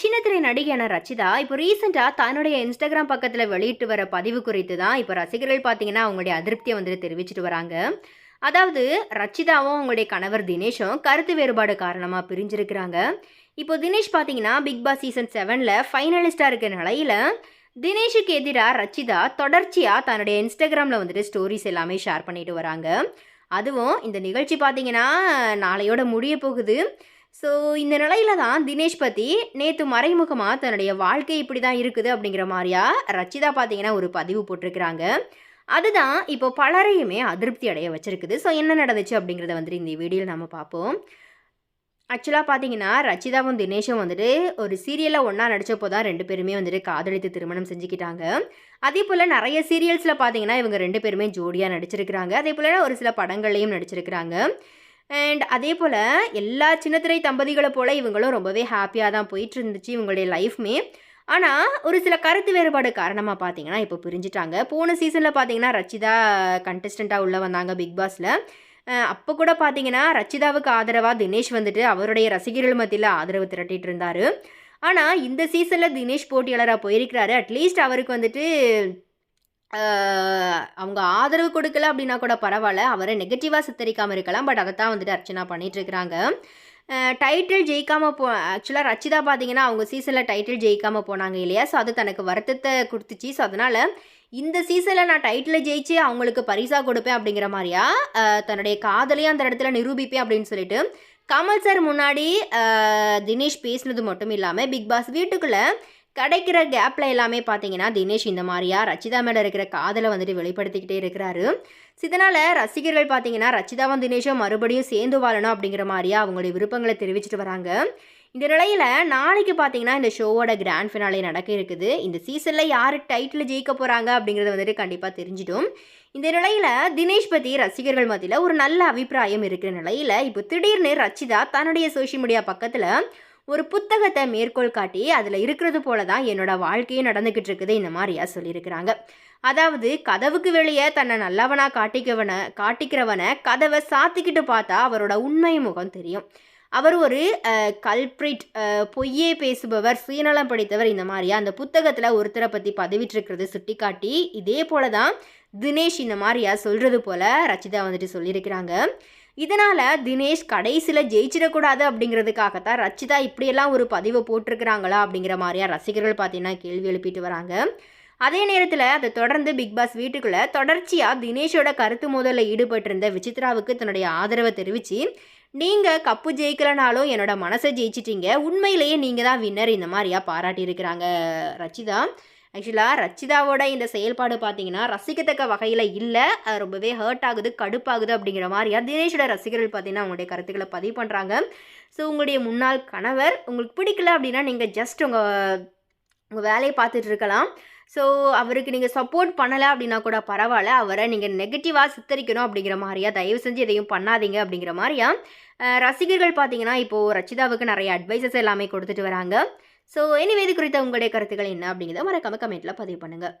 சின்னத்திரை நடிகையான ரச்சிதா இப்போ ரீசெண்டாக தன்னுடைய இன்ஸ்டாகிராம் பக்கத்தில் வெளியிட்டு வர பதிவு குறித்து தான் இப்போ ரசிகர்கள் பார்த்தீங்கன்னா அவங்களுடைய அதிருப்தியை வந்துட்டு தெரிவிச்சிட்டு வராங்க. அதாவது ரச்சிதாவும் அவங்களுடைய கணவர் தினேஷும் கருத்து வேறுபாடு காரணமாக பிரிஞ்சிருக்கிறாங்க. இப்போ தினேஷ் பார்த்தீங்கன்னா பிக் பாஸ் சீசன் செவனில் ஃபைனலிஸ்டாக இருக்கிற நிலையில் தினேஷுக்கு எதிராக ரச்சிதா தொடர்ச்சியாக தன்னுடைய இன்ஸ்டாகிராமில் வந்துட்டு ஸ்டோரிஸ் எல்லாமே ஷேர் பண்ணிட்டு வராங்க. அதுவும் இந்த நிகழ்ச்சி பார்த்தீங்கன்னா நாளையோட முடிய போகுது. ஸோ இந்த நிலையில தான் தினேஷ் பற்றி நேற்று மறைமுகமாக தன்னுடைய வாழ்க்கை இப்படி தான் இருக்குது அப்படிங்கிற மாதிரியா ரச்சிதா பார்த்தீங்கன்னா ஒரு பதிவு போட்டிருக்கிறாங்க. அதுதான் இப்போ பலரையுமே அதிருப்தி அடைய வச்சிருக்குது. ஸோ என்ன நடந்துச்சு அப்படிங்கிறத வந்துட்டு இந்த வீடியோவில் நம்ம பார்ப்போம். ஆக்சுவலாக பார்த்தீங்கன்னா ரச்சிதாவும் தினேஷும் வந்துட்டு ஒரு சீரியலில் ஒன்றா நடித்தப்போ தான் ரெண்டு பேருமே வந்துட்டு காதலித்து திருமணம் செஞ்சுக்கிட்டாங்க. அதே போல் நிறைய சீரியல்ஸில் பார்த்தீங்கன்னா இவங்க ரெண்டு பேருமே ஜோடியாக நடிச்சிருக்கிறாங்க. அதே போல் ஒரு சில படங்கள்லையும் நடிச்சிருக்கிறாங்க. அண்ட் அதே போல் எல்லா சின்னத்திரை தம்பதிகளை போல் இவங்களும் ரொம்பவே ஹாப்பியாக தான் போயிட்டு இருந்துச்சு இவங்களுடைய லைஃப்மே ஆனால் ஒரு சில கருத்து வேறுபாடு காரணமாக பார்த்தீங்கன்னா இப்போ பிரிஞ்சுட்டாங்க. போன சீசனில் பார்த்தீங்கன்னா ரச்சிதா கண்டஸ்டண்ட்டாக உள்ளே வந்தாங்க பிக் பாஸில் அப்போ கூட பார்த்தீங்கன்னா ரச்சிதாவுக்கு ஆதரவாக தினேஷ் வந்துட்டு அவருடைய ரசிகர்கள் மத்தியில் ஆதரவு திரட்டிட்டு இருந்தார். ஆனால் இந்த சீசனில் தினேஷ் போட்டியாளராக போயிருக்கிறாரு. அட்லீஸ்ட் அவருக்கு வந்துட்டு அவங்க ஆதரவு கொடுக்கல அப்படின்னா கூட பரவாயில்ல. அவரை நெகட்டிவாக சித்தரிக்காமல் இருக்கலாம். பட் அதை தான் வந்துட்டு அர்ச்சனா பண்ணிகிட்ருக்குறாங்க டைட்டில் ஜெயிக்காமல் போ ஆக்சுவலாக ரச்சிதா பார்த்தீங்கன்னா அவங்க சீசனில் டைட்டில் ஜெயிக்காமல் போனாங்க இல்லையா? ஸோ அது தனக்கு வருத்தத்தை கொடுத்துச்சு. ஸோ அதனால் இந்த சீசனில் நான் டைட்டில் ஜெயிச்சு அவங்களுக்கு பரிசாக கொடுப்பேன் அப்படிங்கிற மாதிரியா? தன்னுடைய காதலையும் அந்த இடத்துல நிரூபிப்பேன் அப்படின்னு சொல்லிட்டு கமல் சார் முன்னாடி தினேஷ் பேசினது மட்டும் இல்லாமல் பிக் பாஸ் வீட்டுக்குள்ளே கிடைக்கிற கேப்பில் எல்லாமே பார்த்தீங்கன்னா தினேஷ் இந்த மாதிரியா ரச்சிதா மேலே இருக்கிற காதலை வந்துட்டு வெளிப்படுத்திக்கிட்டே இருக்கிறாரு. இதனால் ரசிகர்கள் பார்த்தீங்கன்னா ரச்சிதாவும் தினேஷும் மறுபடியும் சேர்ந்து வாழணும் அப்படிங்கிற மாதிரியா அவங்களுடைய விருப்பங்களை தெரிவிச்சிட்டு வராங்க. இந்த நிலையில் நாளைக்கு பார்த்தீங்கன்னா இந்த ஷோவோட கிராண்ட் ஃபினாலே நடக்க இருக்குது. இந்த சீசனில் யார் டைட்டில் ஜெயிக்க போகிறாங்க அப்படிங்கிறது வந்துட்டு கண்டிப்பாக தெரிஞ்சிடும். இந்த நிலையில் தினேஷ் பற்றி ரசிகர்கள் மத்தியில் ஒரு நல்ல அபிப்பிராயம் இருக்கிற நிலையில் இப்போ திடீர்னு ரச்சிதா தன்னுடைய சோஷியல் மீடியா பக்கத்தில் ஒரு புத்தகத்தை மேற்கோள் காட்டி அதில் இருக்கிறது போல தான் என்னோட வாழ்க்கையும் நடந்துக்கிட்டு இருக்குது இந்த மாதிரியா சொல்லியிருக்கிறாங்க. அதாவது கதவுக்கு வெளியே தன்னை நல்லவனா காட்டிக்கவனை காட்டிக்கிறவனை கதவை சாத்திக்கிட்டு பார்த்தா அவரோட உண்மை முகம் தெரியும். அவர் ஒரு கல்ப்ரிட் பொய்யே பேசுபவர் சுயநலம் படித்தவர் இந்த மாதிரியா? அந்த புத்தகத்தில் ஒருத்தரை பற்றி பதவிட்டிருக்கிறது சுட்டி காட்டி இதே போல தான் தினேஷ் இந்த மாதிரியா சொல்கிறது போல ரச்சிதா வந்துட்டு சொல்லியிருக்கிறாங்க. இதனால் தினேஷ் கடைசியில் ஜெயிச்சிடக்கூடாது அப்படிங்கிறதுக்காகத்தான் ரச்சிதா இப்படியெல்லாம் ஒரு பதிவை போட்டிருக்கிறாங்களா அப்படிங்கிற மாதிரியா ரசிகர்கள் பார்த்தீங்கன்னா கேள்வி எழுப்பிட்டு வராங்க. அதே நேரத்தில் அதை தொடர்ந்து பிக் பாஸ் வீட்டுக்குள்ளே தொடர்ச்சியாக தினேஷோட கருத்து மோதலில் ஈடுபட்டிருந்த விசித்ராவுக்கு தன்னுடைய ஆதரவை தெரிவித்து நீங்கள் கப்பு ஜெயிக்கலனாலும் என்னோட மனசை ஜெயிச்சிட்டீங்க. உண்மையிலேயே நீங்கள் தான் வின்னர் இந்த மாதிரியா பாராட்டியிருக்கிறாங்க ரச்சிதா. ஆக்சுவலாக ரச்சிதாவோட இந்த செயல்பாடு பார்த்தீங்கன்னா ரசிக்கத்தக்க வகையில் இல்லை. அது ரொம்பவே ஹர்ட் ஆகுது கடுப்பாகுது அப்படிங்கிற மாதிரியா தினேஷோட ரசிகர்கள் பார்த்தீங்கன்னா அவங்களுடைய கருத்துக்களை பதிவு பண்ணுறாங்க ஸோ உங்களுடைய முன்னாள் கணவர் உங்களுக்கு பிடிக்கல அப்படின்னா நீங்கள் ஜஸ்ட் உங்கள் உங்கள் வேலையை பார்த்துட்டு இருக்கலாம். ஸோ அவருக்கு நீங்கள் சப்போர்ட் பண்ணலை அப்படின்னா கூட பரவாயில்ல. அவரை நீங்கள் நெகட்டிவாக சித்தரிக்கணும் அப்படிங்கிற மாதிரியா தயவு செஞ்சு எதையும் பண்ணாதீங்க அப்படிங்கிற மாதிரியா ரசிகர்கள் பார்த்தீங்கன்னா இப்போது ரச்சிதாவுக்கு நிறைய அட்வைசஸ் எல்லாமே கொடுத்துட்டு வராங்க. ஸோ எனிவே இது குறித்த உங்களுடைய கருத்துக்கள் என்ன அப்படிங்கிறத மறக்காம கமெண்ட்டில் பதிவு பண்ணுங்கள்